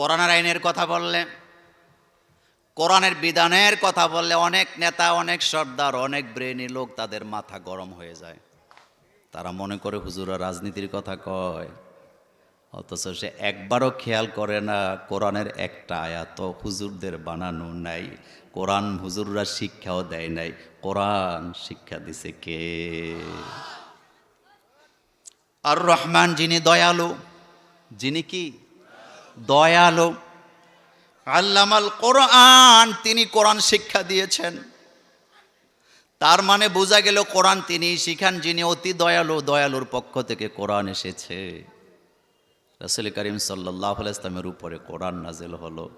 কোরআনের আইনের কথা বললে, কোরআনের বিধানের কথা বললে অনেক নেতা, অনেক সর্দার, অনেক ব্রেনি লোক তাদের মাথা গরম হয়ে যায়। তারা মনে করে হুজুরা রাজনীতির কথা কয়, অথচ সে একবারও খেয়াল করে না কোরআনের একটা আয়াত হুজুরদের বানানো নাই, কোরআন হুজুররা শিক্ষাও দেয় নাই। কোরআন শিক্ষা দিছে কে? আর রহমান যিনি দয়ালু, যিনি কি দয়ালু। আল্লামাল কোরআন, তিনি কোরআন শিক্ষা দিয়েছেন। তার মানে বোঝা গেল কোরআন তিনি শিখান, যিনি অতি দয়ালু, দয়ালুর পক্ষ থেকে কোরআন এসেছে। রসুল করিম সাল্লাহ ইসলামের উপরে কোরআন নাজেল হলো।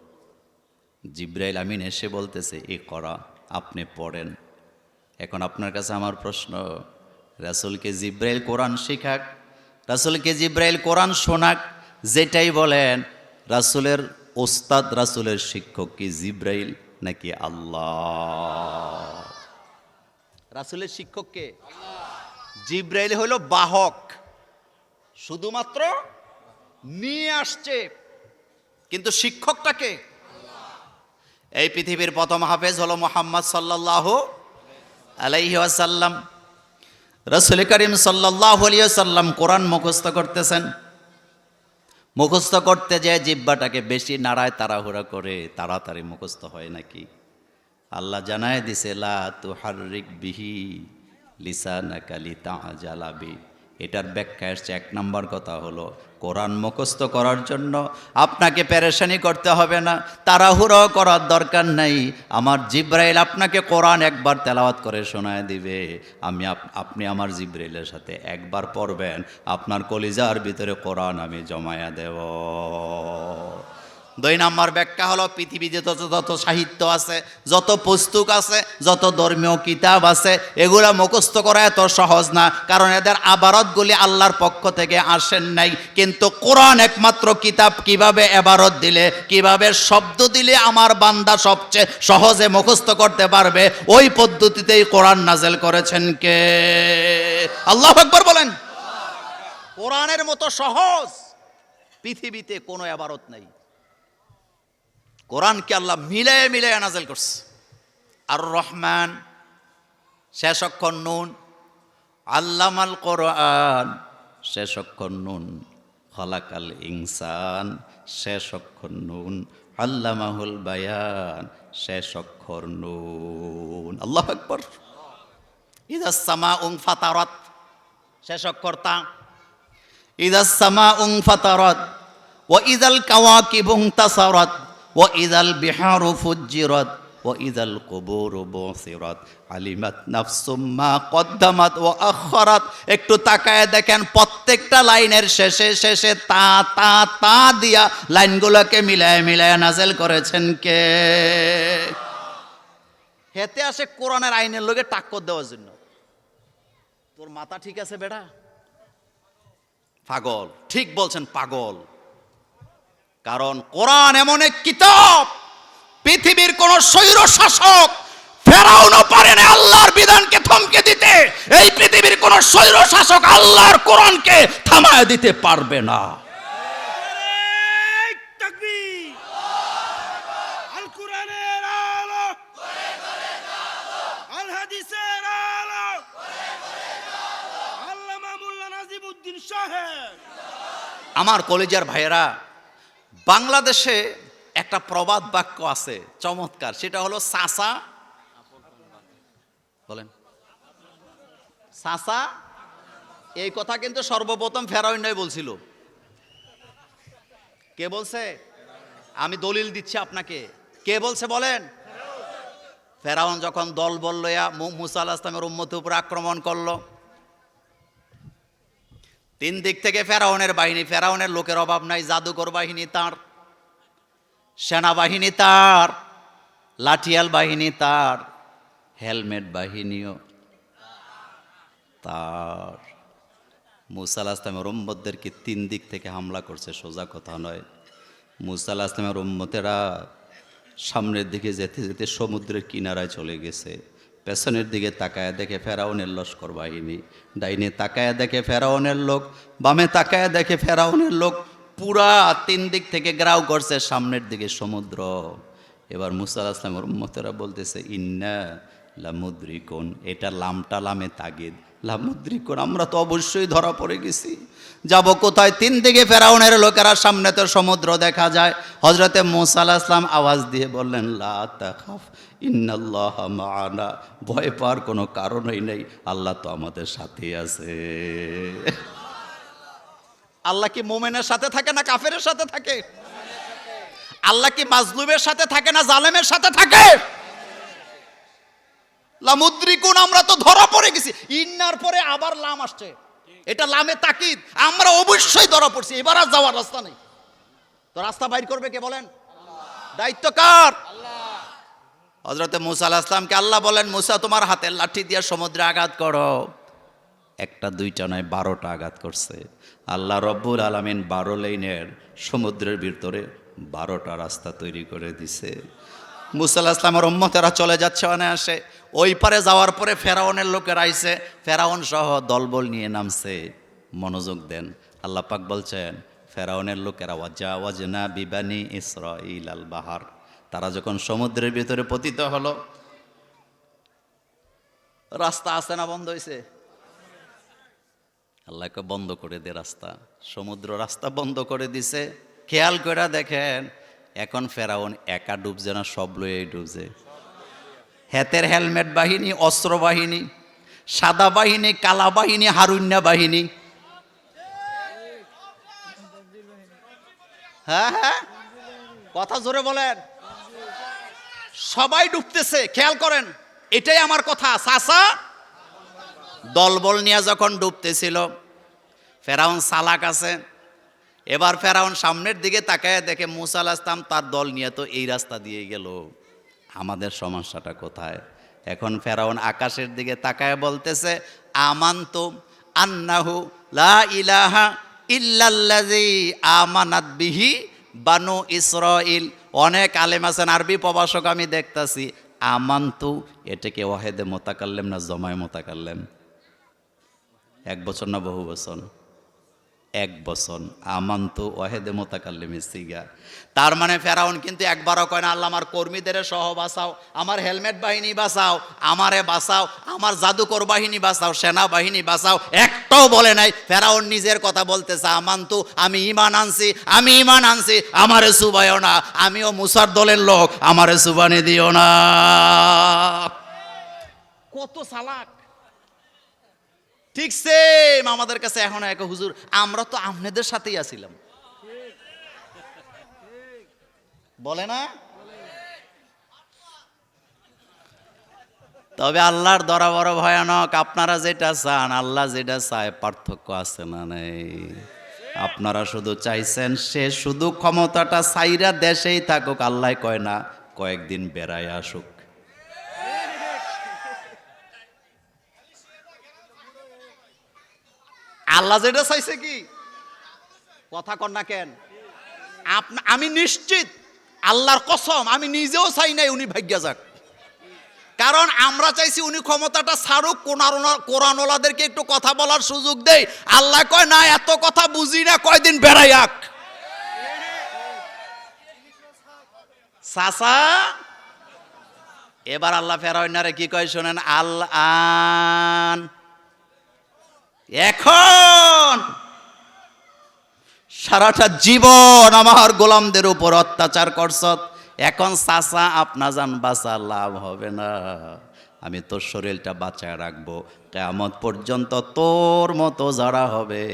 জিব্রাইল আমিন এসে বলতেছে, এ করা, আপনি পড়েন। এখন আপনার কাছে আমার প্রশ্ন, রাসুলকে জিব্রাইল কোরআন শিখাক? রাসুলকে জিব্রাইল কোরআন শোনাক, যেটাই বলেন রাসুলের ওস্তাদ, রাসুলের শিক্ষক কি জিব্রাইল নাকি আল্লাহ? রাসুলের শিক্ষককে জিব্রাইল হলো বাহক। শুধুমাত্র নিয়ে আসছে। কিন্তু শিক্ষকটাকে এই পৃথিবীর প্রথম হাফেজ হলো মোহাম্মদ সাল্লাহ আলাইহি আসাল্লাম রসুল করিম সাল্লাহ আলিয়া সাল্লাম কোরআন মুখস্থ করতেছেন। মুখস্থ করতে যে জিব্বাটাকে বেশি নাড়ায়, তাড়াহুড়া করে, তাড়াতাড়ি মুখস্থ হয় নাকি? আল্লাহ জানায় দিছে, লা তু হারিক বিহি লিসানা কালি জালাবি এটার ব্যাখ্যা এসছে, এক নম্বর কথা হলো, কোরআন মুখস্থ করার জন্য আপনাকে পেরেশানি করতে হবে না, তাড়াহুড়ো করার দরকার নাই। আমার জিব্রাইল আপনাকে কোরআন একবার তেলাওয়াত করে শোনায় দিবে। আমি আপ- আপনি আমার জিব্রাইলের সাথে একবার পড়বেন, আপনার কলিজার ভিতরে কোরআন আমি জমায়া দেব। দুই নম্বর ব্যাখ্যা হলো পৃথিবীতে যত যত সাহিত্য আছে, যত পুস্তক আছে, যত ধর্মীয় কিতাব আছে, এগুলা মুখস্থ করা এত সহজ না। কারণ এদের আবারতগুলি আল্লাহর পক্ষ থেকে আসেন নাই। কিন্তু কোরআন একমাত্র কিতাব কীভাবে এবারত দিলে, কীভাবে শব্দ দিলে আমার বান্দা সবচেয়ে সহজে মুখস্থ করতে পারবে, ওই পদ্ধতিতেই কোরআন নাজেল করেছেন কে? আল্লাহ একবার বলেন। কোরআনের মতো সহজ পৃথিবীতে কোনো এবারত নাই। কোরআনকে আল্লাহ মিলায়ে মিলায়ে নাজেল করছে। আর রহমান শেষ অক্ষর নুন। আল্লামাল কোরআন, শেষ অক্ষর নুন। খলাকাল ইনসান, শেষ অক্ষর নুন। আল্লামাহুল বায়ান, শেষ অক্ষর নুন। আল্লাহ আকবর। ইদাস সামা উং ফাতারত, শেষ অক্ষর তা। ইদাস সামা উং ফাতারত ও ইদাল কাওয়াকিবুং তাসারত। ও ইদাল বিহারু ফুজ্জিরত ও ইদাল কবুর বসিরত। আলিমাত নাফসুম্মা কদ্দামাত ও আখরাত। একটু তাকায় দেখেন, প্রত্যেকটা লাইনের শেষে শেষে তা তা তা দিয়া লাইনগুলোকে মিলায় মিলায় নাজেল করেছেন কে? হেতে আসে কোরআনের আইনের লোকে টাক্কর দেওয়ার জন্য। তোর মাথা ঠিক আছে বেটা? পাগল। ঠিক বলছেন পাগল। কারণ কোরআন এমন এক কিতাব পৃথিবীর কোন স্বৈর শাসক ফেরাউনও পারে না আল্লাহর বিধানকে থমকে দিতে। এই পৃথিবীর কোন স্বৈর শাসক আল্লাহর কোরআনকে থামায় দিতে পারবে না। আমার কলেজের ভাইয়েরা বাংলাদেশে একটা প্রবাদ বাক্য আছে চমৎকার, সেটা হলো সাসা, বলেন। সাসা, এই কথা কিন্তু সর্বপ্রথম ফেরাউন নয় বলছিল। কে বলছে? আমি দলিল দিচ্ছি আপনাকে। কে বলছে বলেন? ফেরাউন যখন দল বল লইয়া মু- মুসা আল্লাহ ইসলামের উম্মতের উপর আক্রমণ করল তিন দিক থেকে ফেরাউনের বাহিনী, ফেরাউনের লোকের অভাব নাই, জাদুকর বাহিনী তার, সেনাবাহিনী তার, লাঠিয়াল বাহিনী তার, হেলমেট বাহিনীও তার। মুসাল আসলামের উম্মতদেরকে তিন দিক থেকে হামলা করছে সোজা কথা নয়। মুসাল আসলামের উম্মতেরা সামনের দিকে যেতে যেতে সমুদ্রের কিনারায় চলে গেছে। পেছনের দিকে তাকায় দেখে ফেরাউনের লস্কর বাহিনী। ডাইনে তাকায় দেখে ফেরাউনের লোক, বামে তাকায় দেখে ফেরাউনের লোক, পুরা তিন দিক থেকে গ্রাও করছে সামনের দিকে সমুদ্র। এবার মুসা আসলামের উম্মতেরা বলতেছে, ইন্না লামুদ্রিকোন, এটা লামটা লামে তাগিদ। লামুদ্রিকোন, আমরা তো অবশ্যই ধরা পড়ে গেছি। যাব কোথায়? তিন দিকে ফেরাউনের লোকেরা সামনে তো সমুদ্র দেখা যায়। হজরতে মুসা আলাহ আওয়াজ দিয়ে বললেন, লা ইন্নাল্লাহ মাআনা। ভয় পাওয়ার কোনো কারণই নেই। আল্লাহ তো আমাদের সাথে আছে। আল্লাহ কি মোমেনের সাথে থাকে না কাফের সাথে থাকে? আল্লাহ কি মাজলুমের সাথে থাকে না জালেমের সাথে থাকে? লামুদ্রিকুন আমরা তো ধরা পড়ে গেছি। ইন্নার পরে আবার লাম আসছে। এটা লামে তাকিদ। আমরা অবশ্যই ধরা পড়ছি। এবার আর যাওয়ার রাস্তা নেই। তো রাস্তা বাইর করবে কে বলেন? দায়িত্ব কার? হজরতে মুসা আলাহ ইসলামকে আল্লাহ বলেন, মুসা, তোমার হাতের লাঠি দিয়ে সমুদ্রে আঘাত করো। একটা, দুইটা নয়, বারোটা আঘাত করছে। আল্লাহ রব্বুল আলমিন বারো লাইনের সমুদ্রের ভিতরে বারোটা রাস্তা তৈরি করে দিছে। মুসাল্লাহ ইসলামের উম্মতেরা চলে যাচ্ছে অনায়াসে। ওই পারে যাওয়ার পরে ফেরাউনের লোকের আইছে। ফেরাউন সহ দলবল নিয়ে নামছে। মনোযোগ দেন। আল্লাহ পাক বলছেন, ফেরাউনের লোকেরা ওয়াজা ওয়াজনা বিবানি ইসরাইল আল বাহার। তারা যখন সমুদ্রের ভিতরে পতিত হলো, রাস্তা আছে না বন্ধ হয়েছে আল্লাহকে বন্ধ করে দে রাস্তা। সমুদ্র রাস্তা বন্ধ করে দিছে। খেয়াল করে দেখেন, এখন ফেরাউন একা ডুবছে না, সব লইয়াই ডুবছে। হাতের হেলমেট বাহিনী, অস্ত্র বাহিনী, সাদা বাহিনী, কালা বাহিনী হারুন্যা বাহিনী। হ্যাঁ হ্যাঁ কথা জোরে বলেন। সবাই ডুবতেছে, খেয়াল করেন, এটাই আমার কথা। সাসা দলবল নিয়ে যখন ডুবতেছিল, ফেরাউন সালাক আছে, এবার ফেরাউন সামনের দিকে তাকায় দেখে মুসা আলাহ ইসলাম তার দল নিয়ে তো এই রাস্তা দিয়ে গেল। আমাদের সমস্যাটা কোথায়? এখন ফেরাউন আকাশের দিকে তাকায় বলতেছে আমান্ত আন্নাহু লা ইলাহা ইল্লাল্লাজি আমানাত বিহি বানু ইসরাইল অনেক আলেম আছেন, আরবি প্রবাসক আমি দেখতাছি। আমান্তু, এটাকে ওয়াহেদে মোতাকাল্লেম না জমায় মোতাকাল্লেম? এক বছর না বহু বছর? এক বছর আমান্ত ওয়াহেদে মোতাকাল্লিমে সিগা। তার মানে ফেরাউন কিন্তু একবারও কয় না, আল্লাহ আমার কর্মীদের সহ বাঁচাও, আমার হেলমেট বাহিনী বাঁচাও, আমারে বাঁচাও, আমার জাদুকর বাহিনী বাঁচাও সেনা বাহিনী বাঁচাও। একটাও বলে নাই, ফেরাউন নিজের কথা বলতেছে, আমান্তু, আমি ইমান আনছি, আমি ইমান আনছি, আমারে সুবাইও না, আমিও মুসার দলের লোক, আমারে সুবানি দিও না। কত সালাক ঠিক সেম আমাদের কাছে এখন এক হুজুর, আমরা তো আপনাদের সাথেই আছিলাম। বলে না? তবে আল্লাহর দরা বড় ভয়ানক, আপনারা যেটা চান, আল্লাহ যেটা চায়, পার্থক্য আছে না নেই। আপনারা শুধু চাইছেন, সে শুধু ক্ষমতাটা সাইরা দেশেই থাকুক, আল্লাহ কয় না, কয়েকদিন বেড়ায় আসুক। আল্লাহ যেটা চাইছে কি? কথা কর না কেন? আমি নিশ্চিত আল্লাহর কসম, আমি নিজেও চাই নাই উনি ভাগ্যা যাক। কারণ আমরা চাইছি উনি ক্ষমতাটা ছাড়ুক কোরআনওয়ালাদেরকে একটু কথা বলার সুযোগ দেই। আল্লাহ কয়, না, এত কথা বুঝি না, কয়দিন বেড়াইয়াক সাসা এবার আল্লাহ ফেরাইনারে কি কয় শোনেন? আল আন এখন সারাটা জীবন আমার গোলামদের উপর অত্যাচার করছ, এখন চাচা, আপনা যান বাঁচা লাভ হবে না। আমি তোর শরীরটা বাঁচায় রাখব। কেমন পর্যন্ত তোর মতো যারা হবে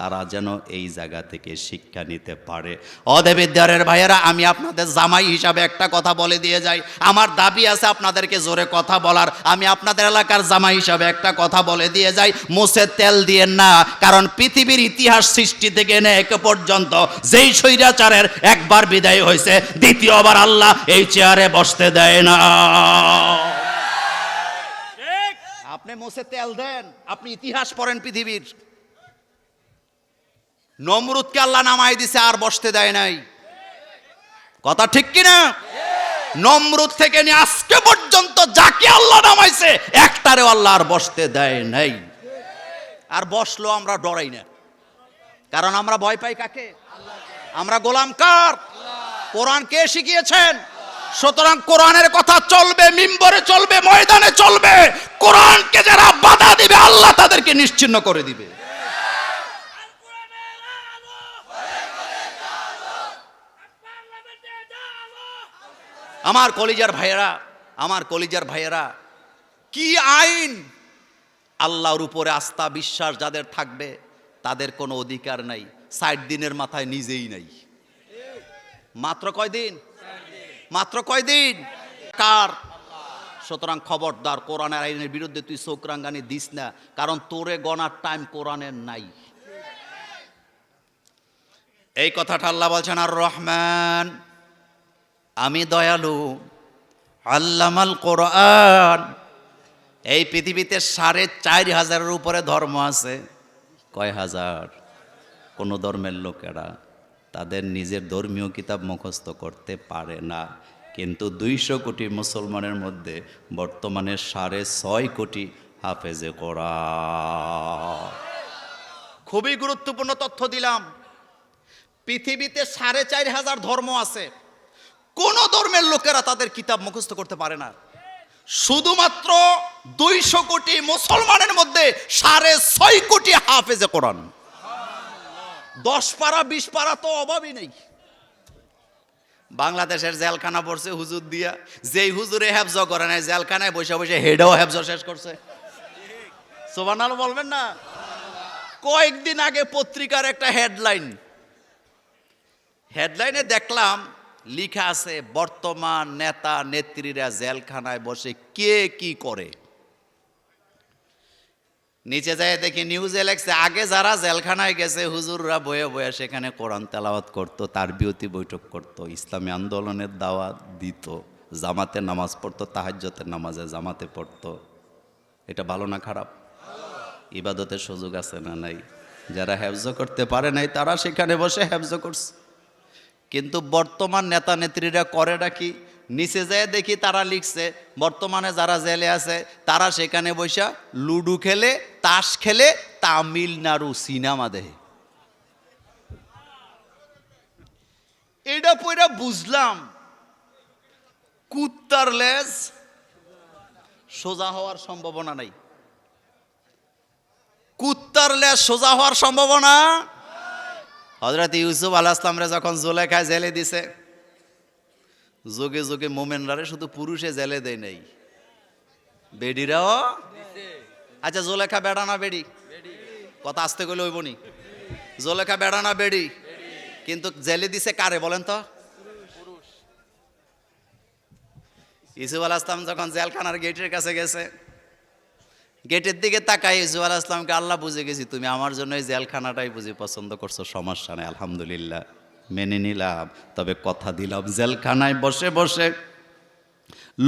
তারা যেন এই জায়গা থেকে শিক্ষা নিতে পারে। অদেবিদ্যারের ভাইয়েরা আমি আপনাদের জামাই হিসাবে একটা কথা বলে দিয়ে যাই। আমার দাবি আছে আপনাদেরকে জোরে কথা বলার। আমি আপনাদের এলাকার জামাই হিসাবে একটা কথা বলে দিয়ে যাই। মুছে তেল দিয়েন না কারণ পৃথিবীর ইতিহাস সৃষ্টি থেকে এনে এক পর্যন্ত যেই স্বৈরাচারের একবার বিদায় হয়েছে দ্বিতীয়বার আল্লাহ এই চেয়ারে বসতে দেয় না। ঠিক। আপনি মুছে তেল দেন আপনি ইতিহাস পড়েন পৃথিবীর। নমরুদকে আল্লাহ নামাই দিছে, আর বসতে দেয় নাই। কথা ঠিক কিনা? নমরুদ থেকে নিয়ে আজকে পর্যন্ত যাকে আল্লাহ নামাইছে একটারে আল্লাহ আর বসতে দেয় নাই। আর বসল আমরা ডরাই না। কারণ আমরা ভয় পাই কাকে? আমরা গোলাম কার? কোরআন কে শিখিয়েছেন? সুতরাং কোরআনের কথা চলবে, মিম্বরে চলবে, ময়দানে চলবে। কোরআনকে যারা বাধা দিবে, আল্লাহ তাদেরকে নিশ্চিন্ন করে দিবে আল কোরআনের আলো পার্লামেন্টে আলো আমার কলিজার ভাইয়েরা, আমার কলিজার ভাইয়েরা, কি আইন? আল্লাহর উপরে আস্থা, বিশ্বাস যাদের থাকবে, তাদের কোনো অধিকার নাই। ষাট দিনের মাথায় নিজেই নাই। মাত্র কয়দিন? মাত্র কয়দিন? কার? সুতরাং খবরদার, কোরআনের আইনের বিরুদ্ধে তুই চোখ রাঙ্গানি দিস না, কারণ তোরে গণার টাইম কোরআনের নাই। এই কথাটা আল্লাহ বলছেন, আর রহমান আমি দয়ালু, আল্লামাল কোরআন। এই পৃথিবীতে সাড়ে চার হাজারের উপরে ধর্ম আছে। কয় হাজার? কোনো ধর্মের লোকেরা তাদের নিজের ধর্মীয় কিতাব মুখস্থ করতে পারে না। কিন্তু দুইশো কোটি মুসলমানের মধ্যে বর্তমানে সাড়ে ছয় কোটি হাফেজে করা খুবই গুরুত্বপূর্ণ তথ্য দিলাম। পৃথিবীতে সাড়ে চার হাজার ধর্ম আছে। কোন ধর্মের লোকেরা তাদের কিতাব মুখস্থ করতে পারে না। শুধুমাত্র দুইশো কোটি মুসলমানের মধ্যে সাড়ে ছয় কোটি হাফেজে কোরআন। দশ পারা, বিশ পারা তো অভাবই নেই। বাংলাদেশের জেলখানা পড়ছে হুজুর দিয়া। যেই হুজুরে হেফজ করে নাই, জেলখানায় বসে বসে হেডেও হেফজ শেষ করছে। সোবানাল বলবেন না? কয়েকদিন আগে পত্রিকার একটা হেডলাইন। হেডলাইনে দেখলাম লিখা আছে, বর্তমান নেতা নেত্রীরা জেলখানায় বসে কে কি করে? নিচে যায় দেখি নিউজে লেখছে, আগে যারা জেলখানায় গেছে, হুজুররা বয়ে বয়ে সেখানে কোরআন তেলাওয়াত করতো, তার বিরতি বৈঠক করত, ইসলামী আন্দোলনের দাওয়াত দিত, জামাতে নামাজ পড়তো তাহাজ্যতের নামাজে জামাতে পড়তো। এটা ভালো না খারাপ? ইবাদতের সুযোগ আছে না নাই? যারা হেফজ করতে পারে নাই, তারা সেখানে বসে হেফজ করছে। কিন্তু বর্তমান নেতা নেত্রীরা করেটা কি নিচে যায় দেখি তারা লিখছে, বর্তমানে যারা জেলে আছে, তারা সেখানে বসে লুডু খেলে, তাস খেলে তামিলনাড়ু সিনেমা দেহে এটা পইরা বুঝলাম, কুত্তার লেজ সোজা হওয়ার সম্ভাবনা নাই। কুত্তার লেজ সোজা হওয়ার সম্ভাবনা হজরত ইউসুফ আল্লাহ ইসলামরে যখন জোলেখায় জেলে দিছে, যোগে যোগে মোমেনরারে শুধু পুরুষে জেলে দেয় নাই। বেডিরাও আচ্ছা জোলেখা বেড়া না বেড়ি? কথা আসতে গেলে হইব নি। জোলেখা বেড়া না বেড়ি? কিন্তু জেলে দিছে কারে বলেন তো? ইসুফ আল আসলাম যখন জেলখানার গেটের কাছে গেছে গেটের দিকে তাকাই আল আসলামকে, আল্লাহ বুঝে গেছি তুমি আমার জন্য এই জেলখানাটাই বুঝি পছন্দ করছ, সমস্যা নেই, আলহামদুলিল্লাহ। মেনে নিলাম, তবে কথা দিলাম, জেলখানায় বসে বসে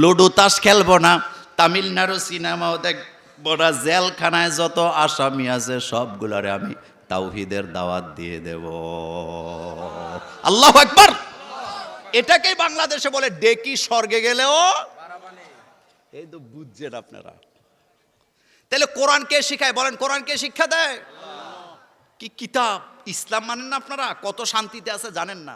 লুডো তাস খেলব না, তামিলনাড়ু সিনেমাও দেখব না, জেলখানায় যত আসামি আছে সবগুলারে আমি তাওহিদের দাওয়াত দিয়ে দেব। আল্লাহ একবার এটাকেই বাংলাদেশে বলে, ডেকি স্বর্গে গেলেও এই তো বুঝছেন আপনারা। তাহলে কোরআন কে শিখায়? বলেন কোরআন কে শিক্ষা দেয়? কি কিতাব? ইসলাম মানেন না আপনারা? কত শান্তিতে আছে জানেন না।